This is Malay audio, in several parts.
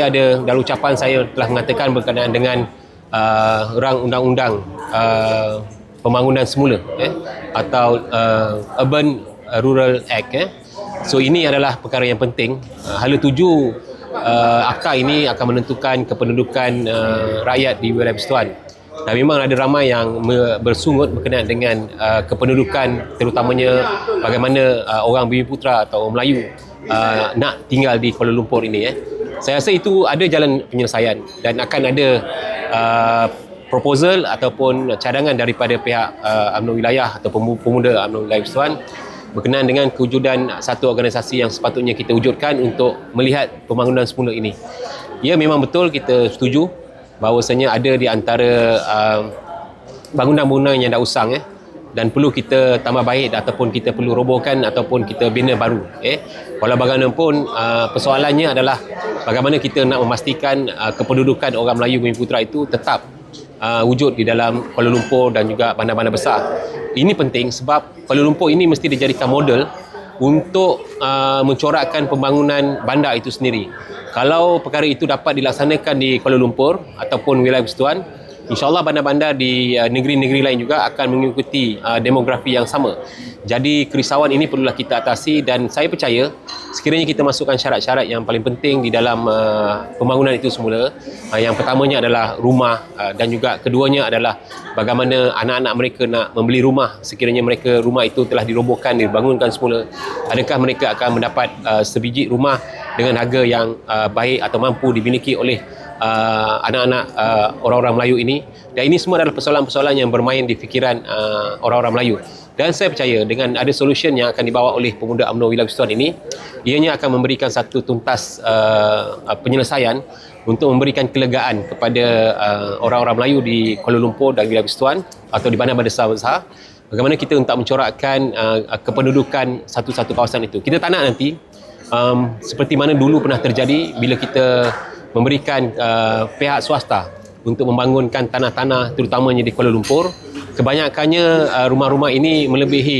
Ada dalam ucapan saya telah mengatakan berkenaan dengan uh, rang undang-undang uh, pembangunan semula eh, atau uh, Urban Rural Act. Eh. So ini adalah perkara yang penting. Uh, hala tuju uh, akta ini akan menentukan kependudukan uh, rakyat di wilayah Persatuan. Dan memang ada ramai yang bersungut berkenaan dengan uh, kependudukan terutamanya bagaimana uh, orang Bumi Putra atau orang Melayu uh, nak tinggal di Kuala Lumpur ini. Eh. Saya rasa itu ada jalan penyelesaian dan akan ada uh, proposal ataupun cadangan daripada pihak uh, UMNO wilayah atau pemu- pemuda UMNO wilayah Persatuan berkenaan dengan kewujudan satu organisasi yang sepatutnya kita wujudkan untuk melihat pembangunan semula ini. Ya memang betul kita setuju bahawasanya ada di antara uh, bangunan-bangunan yang dah usang eh dan perlu kita tambah baik ataupun kita perlu robohkan ataupun kita bina baru eh walau bagaimanapun uh, persoalannya adalah bagaimana kita nak memastikan uh, kependudukan orang Melayu Bumi Putra itu tetap uh, wujud di dalam Kuala Lumpur dan juga bandar-bandar besar. Ini penting sebab Kuala Lumpur ini mesti dijadikan model untuk mencorakkan pembangunan bandar itu sendiri. Kalau perkara itu dapat dilaksanakan di Kuala Lumpur ataupun wilayah persekutuan, InsyaAllah bandar-bandar di uh, negeri-negeri lain juga akan mengikuti uh, demografi yang sama. Jadi kerisauan ini perlulah kita atasi dan saya percaya sekiranya kita masukkan syarat-syarat yang paling penting di dalam uh, pembangunan itu semula. Uh, yang pertamanya adalah rumah uh, dan juga keduanya adalah bagaimana anak-anak mereka nak membeli rumah sekiranya mereka rumah itu telah dirobohkan, dibangunkan semula. Adakah mereka akan mendapat uh, sebiji rumah dengan harga yang uh, baik atau mampu dimiliki oleh uh, anak-anak uh, orang-orang Melayu ini. Dan ini semua adalah persoalan-persoalan yang bermain di fikiran uh, orang-orang Melayu. Dan saya percaya dengan ada solution yang akan dibawa oleh pemuda UMNO Wilayah Persekutuan ini ianya akan memberikan satu tuntas uh, penyelesaian untuk memberikan kelegaan kepada uh, orang-orang Melayu di Kuala Lumpur dan Wilayah Persekutuan atau di mana-mana besar-besar bagaimana kita untuk mencorakkan uh, kependudukan satu-satu kawasan itu. Kita tak nak nanti um, seperti mana dulu pernah terjadi bila kita memberikan uh, pihak swasta untuk membangunkan tanah-tanah terutamanya di Kuala Lumpur. Kebanyakannya uh, rumah-rumah ini melebihi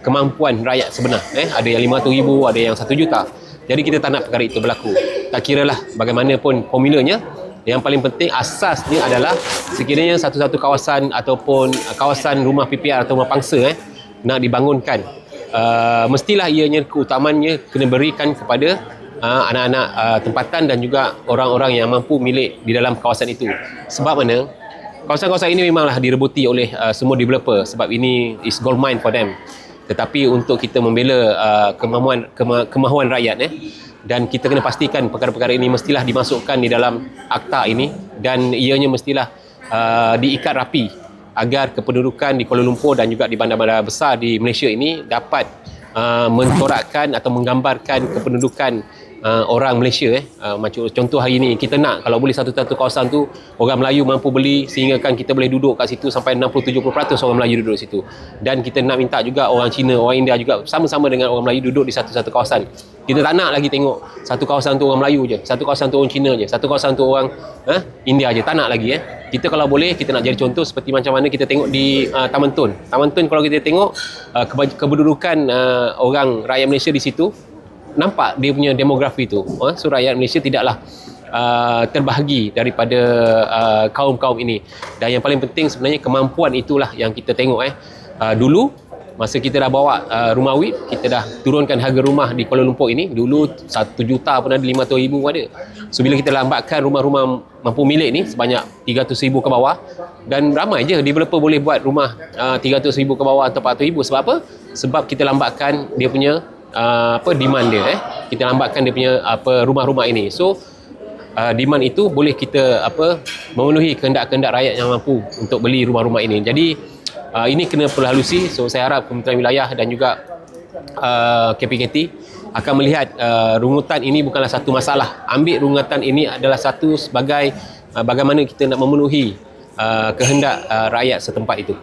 kemampuan rakyat sebenar eh? Ada yang 500 ribu ada yang 1 juta. Jadi kita tak nak perkara itu berlaku. Tak kiralah bagaimanapun formulanya. Yang paling penting asasnya adalah sekiranya satu-satu kawasan ataupun kawasan rumah PPR atau rumah pangsa eh nak dibangunkan uh, mestilah ianya keutamannya kena berikan kepada uh, anak-anak uh, tempatan dan juga orang-orang yang mampu milik di dalam kawasan itu. Sebab mana? Kawasan-kawasan ini memanglah direbuti oleh uh, semua developer sebab ini is gold mine for them. Tetapi untuk kita membela uh, kemahuan kema, kemahuan rakyat eh dan kita kena pastikan perkara-perkara ini mestilah dimasukkan di dalam akta ini dan ianya mestilah uh, diikat rapi agar kependudukan di Kuala Lumpur dan juga di bandar-bandar besar di Malaysia ini dapat uh, mencorakkan atau menggambarkan kependudukan uh, orang Malaysia eh. Uh, macam contoh hari ini kita nak kalau boleh satu-satu kawasan tu orang Melayu mampu beli sehingga kan kita boleh duduk kat situ sampai 60 70% orang Melayu duduk situ. Dan kita nak minta juga orang Cina orang India juga sama-sama dengan orang Melayu duduk di satu-satu kawasan. Kita tak nak lagi tengok satu kawasan tu orang Melayu je satu kawasan tu orang Cina je satu kawasan tu orang eh, India je. Tak nak lagi eh. Kita kalau boleh kita nak jadi contoh seperti macam mana kita tengok di uh, Taman Tun. Taman Tun kalau kita tengok uh, keberdudukan uh, orang rakyat Malaysia di situ nampak dia punya demografi tu uh, so rakyat Malaysia tidaklah uh, terbahagi daripada uh, kaum-kaum ini. Dan yang paling penting sebenarnya kemampuan itulah yang kita tengok eh. Uh, dulu masa kita dah bawa uh, rumah WIP kita dah turunkan harga rumah di Kuala Lumpur ini dulu 1 juta pun ada 500 ribu pun ada. So bila kita lambatkan rumah-rumah mampu milik ni sebanyak 300 ribu ke bawah dan ramai je developer boleh buat rumah uh, 300 ribu ke bawah atau 400 ribu. Sebab apa? sebab kita lambatkan dia punya uh, apa demand dia eh. Kita lambatkan dia punya apa rumah-rumah ini. So uh, demand itu boleh kita apa memenuhi kehendak-kehendak rakyat yang mampu untuk beli rumah-rumah ini. Jadi uh, ini kena perhalusi so saya harap Kementerian Wilayah dan juga uh, KPKT akan melihat uh, rungutan ini bukanlah satu masalah. Ambil rungutan ini adalah satu sebagai uh, bagaimana kita nak memenuhi uh, kehendak uh, rakyat setempat itu